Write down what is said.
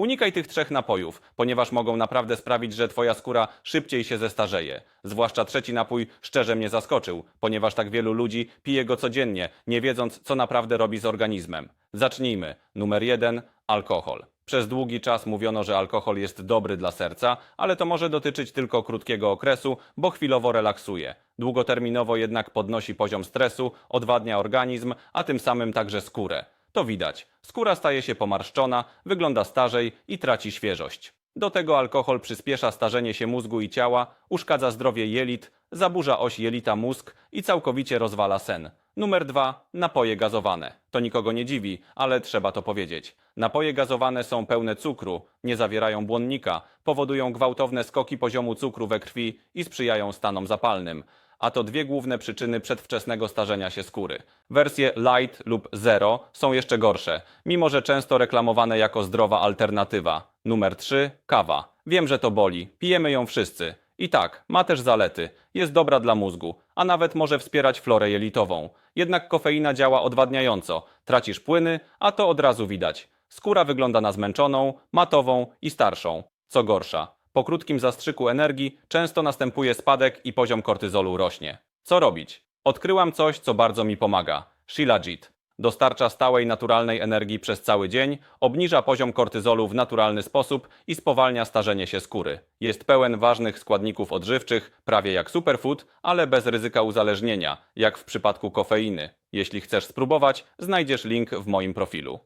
Unikaj tych trzech napojów, ponieważ mogą naprawdę sprawić, że twoja skóra szybciej się zestarzeje. Zwłaszcza trzeci napój szczerze mnie zaskoczył, ponieważ tak wielu ludzi pije go codziennie, nie wiedząc, co naprawdę robi z organizmem. Zacznijmy. Numer jeden alkohol. Przez długi czas mówiono, że alkohol jest dobry dla serca, ale to może dotyczyć tylko krótkiego okresu, bo chwilowo relaksuje. Długoterminowo jednak podnosi poziom stresu, odwadnia organizm, a tym samym także skórę. To widać. Skóra staje się pomarszczona, wygląda starzej i traci świeżość. Do tego alkohol przyspiesza starzenie się mózgu i ciała, uszkadza zdrowie jelit, zaburza oś jelita-mózg i całkowicie rozwala sen. Numer dwa. Napoje gazowane. To nikogo nie dziwi, ale trzeba to powiedzieć. Napoje gazowane są pełne cukru, nie zawierają błonnika, powodują gwałtowne skoki poziomu cukru we krwi i sprzyjają stanom zapalnym. A to dwie główne przyczyny przedwczesnego starzenia się skóry. Wersje light lub zero są jeszcze gorsze, mimo że często reklamowane jako zdrowa alternatywa. Numer 3. Kawa. Wiem, że to boli. Pijemy ją wszyscy. I tak, ma też zalety. Jest dobra dla mózgu, a nawet może wspierać florę jelitową. Jednak kofeina działa odwadniająco. Tracisz płyny, a to od razu widać. Skóra wygląda na zmęczoną, matową i starszą. Co gorsza, po krótkim zastrzyku energii często następuje spadek i poziom kortyzolu rośnie. Co robić? Odkryłam coś, co bardzo mi pomaga. Shilajit. Dostarcza stałej, naturalnej energii przez cały dzień, obniża poziom kortyzolu w naturalny sposób i spowalnia starzenie się skóry. Jest pełen ważnych składników odżywczych, prawie jak superfood, ale bez ryzyka uzależnienia, jak w przypadku kofeiny. Jeśli chcesz spróbować, znajdziesz link w moim profilu.